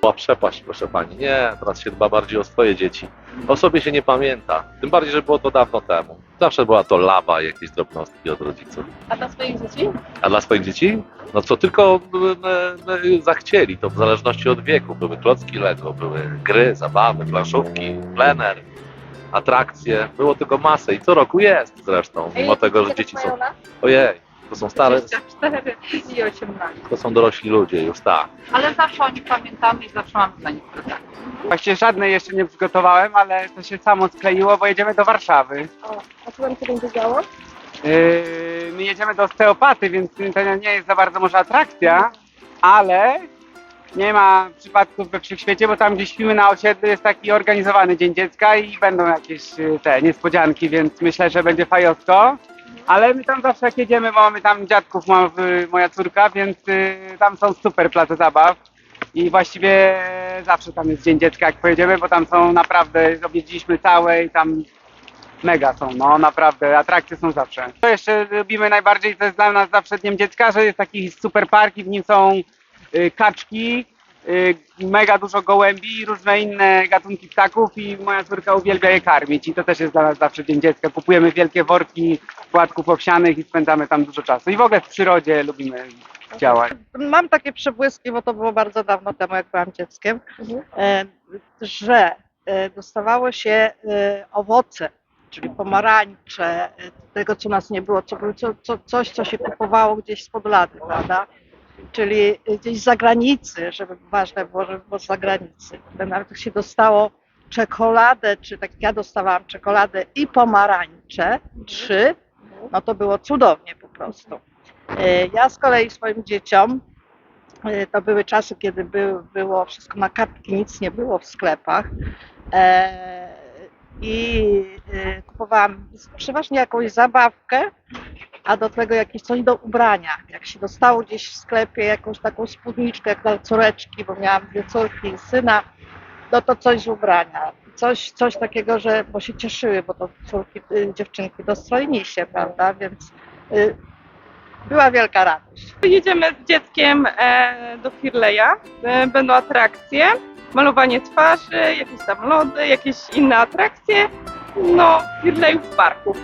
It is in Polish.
była przepaść, proszę pani. Nie, teraz się dba bardziej o swoje dzieci. O sobie się nie pamięta. Tym bardziej, że było to dawno temu. Zawsze była to lawa jakieś drobnostki od rodziców. A dla swoich dzieci? A dla swoich dzieci? No co tylko e, zachcieli, to w zależności od wieku. Były klocki Lego, były gry, zabawy, planszówki, plener, atrakcje. Było tego masę i co roku jest zresztą, mimo tego, że dzieci są... Ojej, to są stare, 24 i 18. to są dorośli ludzie już, tak. Ale zawsze o nich pamiętamy i zawsze mamy dla nich prezent. Właściwie żadnej jeszcze nie przygotowałem, ale to się samo skleiło, bo jedziemy do Warszawy. O, a co tam się będzie działo? Yy, my jedziemy do osteopaty, więc to nie jest za bardzo może atrakcja, ale nie ma przypadków we wszechświecie, bo tam gdzie śpimy na osiedlu jest taki organizowany Dzień Dziecka i będą jakieś yy, te niespodzianki, więc myślę, że będzie fajowsko. Ale my tam zawsze jak jedziemy, bo mamy tam dziadków, ma, w- moja córka, więc yy, tam są super place zabaw. I właściwie zawsze tam jest Dzień Dziecka, jak pojedziemy, bo tam są naprawdę, objeździliśmy całe i tam mega są, no naprawdę, atrakcje są zawsze. To jeszcze lubimy najbardziej, to jest dla nas zawsze Dniem Dziecka, że jest taki super park i w nim są y, kaczki, y, mega dużo gołębi i różne inne gatunki ptaków i moja córka uwielbia je karmić i to też jest dla nas zawsze Dzień Dziecka. Kupujemy wielkie worki płatków owsianych i spędzamy tam dużo czasu. I w ogóle w przyrodzie lubimy działać. Mam takie przebłyski, bo to było bardzo dawno temu, jak byłam dzieckiem, Mhm. że e, dostawało się e, owoce, czyli pomarańcze, tego co nas nie było, co, co, co, coś, co się kupowało gdzieś spod lady, prawda? Czyli gdzieś z zagranicy, żeby ważne było, żeby było z zagranicy. Nawet się dostało czekoladę, czy tak ja dostawałam czekoladę i pomarańcze, trzy, no to było cudownie po prostu. E, Ja z kolei swoim dzieciom, e, to były czasy, kiedy by, było wszystko na kartki, nic nie było w sklepach. E, I kupowałam przeważnie jakąś zabawkę, a do tego jakieś coś do ubrania. Jak się dostało gdzieś w sklepie jakąś taką spódniczkę, jak dla córeczki, bo miałam dwie córki i syna, no to coś z ubrania. Coś, coś takiego, że, bo się cieszyły, bo to córki, y, dziewczynki do strojnisie, prawda, więc y, była wielka radość. Jedziemy z dzieckiem e, do Firleja. E, będą atrakcje, malowanie twarzy, jakieś tam lody, jakieś inne atrakcje. No, Firleju w parku.